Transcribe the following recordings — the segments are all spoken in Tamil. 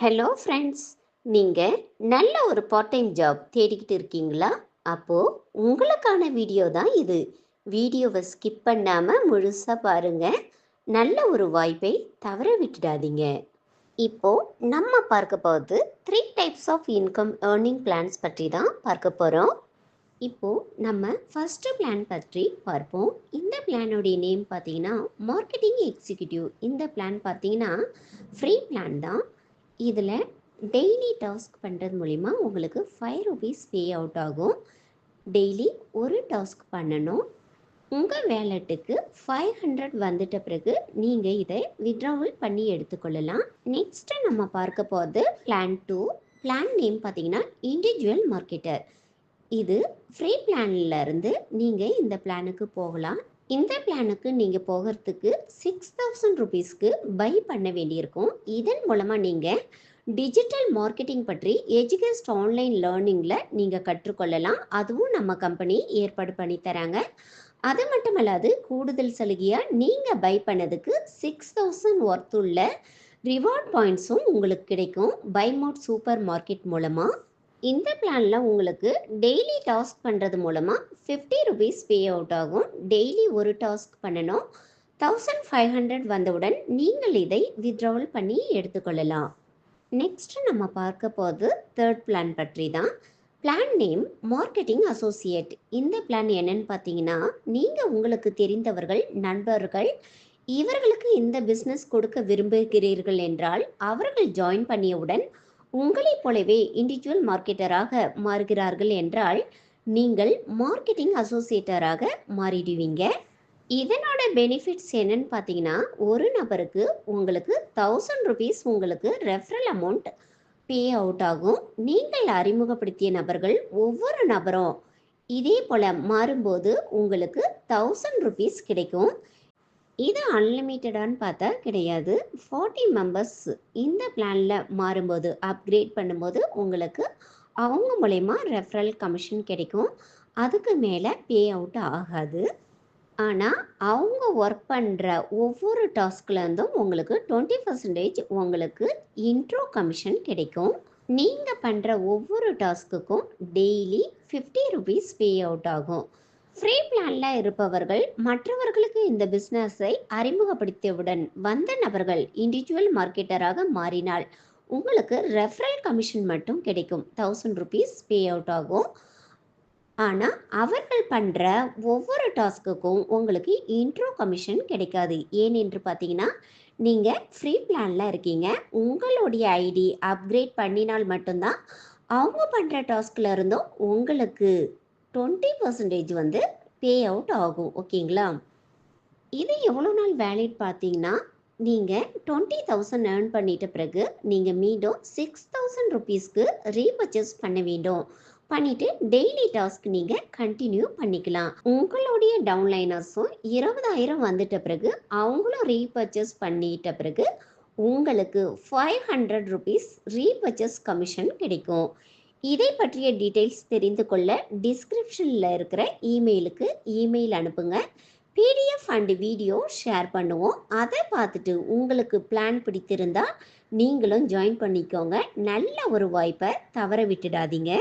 ஹலோ ஃப்ரெண்ட்ஸ் நீங்கள் நல்ல ஒரு பார்ட் டைம் ஜாப் தேடிக்கிட்டு இருக்கீங்களா? அப்போது உங்களுக்கான வீடியோ தான் இது. வீடியோவை ஸ்கிப் பண்ணாமல் முழுசாக பாருங்கள் நல்ல ஒரு வாய்ப்பை தவற விட்டுடாதீங்க. இப்போது நம்ம பார்க்க போகிறது three types of income earning plans பற்றி தான் பார்க்க போகிறோம் இப்போது நம்ம ஃபஸ்ட்டு பிளான் பற்றி பார்ப்போம். இந்த பிளானுடைய நேம் பார்த்தீங்கன்னா மார்க்கெட்டிங் எக்ஸிக்யூட்டிவ் இந்த பிளான் பார்த்தீங்கன்னா ஃப்ரீ பிளான் தான். இதில் டெய்லி டாஸ்க் பண்ணுறது மூலிமா உங்களுக்கு ஃபைவ் ருபீஸ் பே அவுட் ஆகும். டெய்லி ஒரு டாஸ்க் பண்ணணும். உங்கள் வேலெட்டுக்கு ஃபைவ் ஹண்ட்ரட் வந்துட்ட பிறகு நீங்கள் இதை விட்ராவல் பண்ணி எடுத்துக்கொள்ளலாம். நெக்ஸ்ட்டு நம்ம பார்க்க போகிறது பிளான் டூ பிளான் நேம் பார்த்தீங்கன்னா இண்டிவிஜுவல் மார்க்கெட்டர் இது ஃப்ரீ பிளான்லேருந்து நீங்கள் இந்த பிளானுக்கு போகலாம். இந்த பிளானுக்கு நீங்கள் போகிறதுக்கு சிக்ஸ் தௌசண்ட் ருபீஸ்க்கு பை பண்ண வேண்டியிருக்கும். இதன் மூலமாக நீங்கள் டிஜிட்டல் மார்க்கெட்டிங் பற்றி எஜுகேஸ்ட் ஆன்லைன் லேர்னிங்கில் நீங்கள் கற்றுக்கொள்ளலாம். அதுவும் நம்ம கம்பெனி ஏற்பாடு பண்ணி தராங்க. அது மட்டுமல்லாது கூடுதல் சலுகையாக நீங்கள் பை பண்ணதுக்கு சிக்ஸ் தௌசண்ட் ஒர்த் உள்ள ரிவார்ட் பாயிண்ட்ஸும் உங்களுக்கு கிடைக்கும். பை மோட் சூப்பர் மார்க்கெட் மூலமாக இந்த பிளானில் உங்களுக்கு டெய்லி டாஸ்க் பண்ணுறது மூலமாக ஃபிஃப்டி ருபீஸ் பே அவுட் ஆகும். டெய்லி ஒரு டாஸ்க் பண்ணணும். தௌசண்ட் ஃபைவ் ஹண்ட்ரட் வந்தவுடன் நீங்கள் இதை வித்ட்ராவல் பண்ணி எடுத்துக்கொள்ளலாம். நெக்ஸ்ட் நம்ம பார்க்க போகிறது தேர்ட் பிளான் பற்றி தான். பிளான் நேம் மார்க்கெட்டிங் அசோசியேட் இந்த பிளான் என்னன்னு பார்த்தீங்கன்னா நீங்கள் உங்களுக்கு தெரிந்தவர்கள் நண்பர்கள் இவர்களுக்கு இந்த பிஸ்னஸ் கொடுக்க விரும்புகிறீர்கள் என்றால் அவர்கள் ஜாயின் பண்ணியவுடன் உங்களைப் போலவே இண்டிவிஜுவல் மார்க்கெட்டராக மாறுகிறார்கள் என்றால் நீங்கள் மார்க்கெட்டிங் அசோசியேட்டராக மாறிடுவீங்க. இதனோட பெனிஃபிட்ஸ் என்னன்னு பார்த்தீங்கன்னா ஒரு நபருக்கு உங்களுக்கு தௌசண்ட் ருபீஸ் உங்களுக்கு ரெஃபரல் அமௌண்ட் பே அவுட் ஆகும். நீங்கள் அறிமுகப்படுத்திய நபர்கள் ஒவ்வொரு நபரும் இதே போல் மாறும்போது உங்களுக்கு தௌசண்ட் ருபீஸ் கிடைக்கும். இது அன்லிமிட்டடான்னு பார்த்தா கிடையாது. ஃபார்ட்டி மெம்பர்ஸ் இந்த பிளானில் மாறும்போது அப்கிரேட் பண்ணும்போது உங்களுக்கு அவங்க மூலயமா ரெஃபரல் கமிஷன் கிடைக்கும். அதுக்கு மேலே பே அவுட் ஆகாது. ஆனால் அவங்க ஒர்க் பண்ணுற ஒவ்வொரு டாஸ்க்லேருந்தும் உங்களுக்கு டுவெண்ட்டி பர்சன்டேஜ் உங்களுக்கு இன்ட்ரோ கமிஷன் கிடைக்கும். நீங்கள் பண்ணுற ஒவ்வொரு டாஸ்க்குக்கும் daily fifty rupees pay out ஆகும். ஃப்ரீ பிளான்ல இருப்பவர்கள் மற்றவர்களுக்கு இந்த பிஸ்னஸை அறிமுகப்படுத்தியவுடன் வந்த நபர்கள் இண்டிவிஜுவல் மார்க்கெட்டராக மாறினால் உங்களுக்கு ரெஃபரல் கமிஷன் மட்டும் கிடைக்கும். தௌசண்ட் ருபீஸ் பே அவுட் ஆகும். ஆனால் அவர்கள் பண்ணுற ஒவ்வொரு டாஸ்க்குக்கும் உங்களுக்கு இன்ட்ரோ கமிஷன் கிடைக்காது. ஏனென்று பார்த்தீங்கன்னா நீங்கள் ஃப்ரீ பிளானில் இருக்கீங்க. உங்களுடைய ஐடி அப்கிரேட் பண்ணினால் மட்டும்தான் அவங்க பண்ணுற டாஸ்கில் இருந்தும் உங்களுக்கு டுவெண்ட்டி பர்சன்டேஜ் வந்து பே அவுட் ஆகும் ஓகேங்களா இது எவ்வளோ நாள் வேலிட் பார்த்தீங்கன்னா நீங்கள் டுவெண்ட்டி தௌசண்ட் ஏர்ன் பண்ணிட்ட பிறகு நீங்கள் மீண்டும் சிக்ஸ் தௌசண்ட் ருபீஸ்க்கு ரீபர்ச்சேஸ் பண்ண வேண்டும். பண்ணிட்டு டெய்லி டாஸ்க் நீங்கள் கண்டினியூ பண்ணிக்கலாம். உங்களுடைய டவுன்லைனர்ஸும் இருபதாயிரம் வந்துட்ட பிறகு அவங்களும் ரீபர்ச்சேஸ் பண்ணிட்ட பிறகு உங்களுக்கு five hundred rupees repurchase commission கிடைக்கும். இதை பற்றிய டீட்டெயில்ஸ் தெரிந்து கொள்ள டிஸ்கிரிப்ஷனில் இருக்கிற இமெயிலுக்கு இமெயில் அனுப்புங்க. பிடிஎஃப் அண்ட் வீடியோ ஷேர் பண்ணுவோம். அதை பார்த்துட்டு உங்களுக்கு பிளான் பிடித்திருந்தா நீங்களும் ஜாயின் பண்ணிக்கோங்க. நல்ல ஒரு வாய்ப்பை தவற விட்டுடாதீங்க.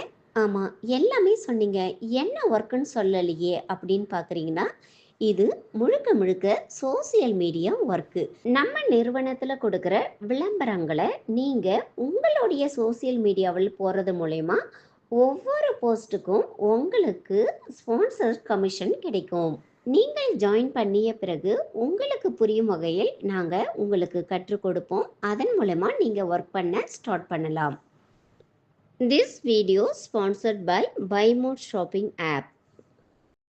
ஆமாம் எல்லாமே சொன்னீங்க. என்ன ஒர்க்குன்னு சொல்லலையே அப்படின்னு பார்க்குறீங்கன்னா இது முழுக்க முழுக்க சோசியல் மீடியா ஒர்க்கு நம்ம நிறுவனத்தில் கொடுக்குற விளம்பரங்களை நீங்கள் உங்களுடைய சோசியல் மீடியாவில் போகிறது மூலயமா ஒவ்வொரு போஸ்ட்டுக்கும் உங்களுக்கு ஸ்பான்சர் கமிஷன் கிடைக்கும். நீங்கள் ஜாயின் பண்ணிய பிறகு உங்களுக்கு புரியும் வகையில் நாங்கள் உங்களுக்கு கற்றுக் கொடுப்போம். அதன் மூலமாக நீங்கள் ஒர்க் பண்ண ஸ்டார்ட் பண்ணலாம். திஸ் வீடியோ ஸ்பான்சர்ட் பை பைமோட் ஷாப்பிங் ஆப்